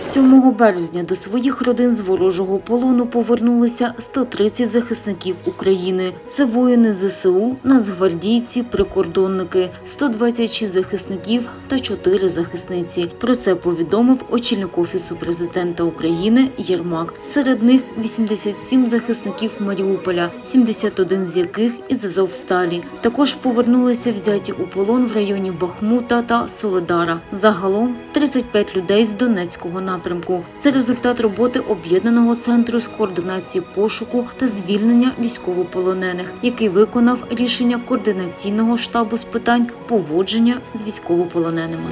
7 березня до своїх родин з ворожого полону повернулися 130 захисників України. Це воїни ЗСУ, нацгвардійці, прикордонники, 126 захисників та 4 захисниці. Про це повідомив очільник офісу президента України Єрмак. Серед них 87 захисників Маріуполя, 71 з яких із Азовсталі. Також повернулися взяті у полон в районі Бахмута та Соледара. Загалом 35 людей з Донецького напрямку. Це результат роботи об'єднаного центру з координації пошуку та звільнення військовополонених, який виконав рішення координаційного штабу з питань поводження з військовополоненими.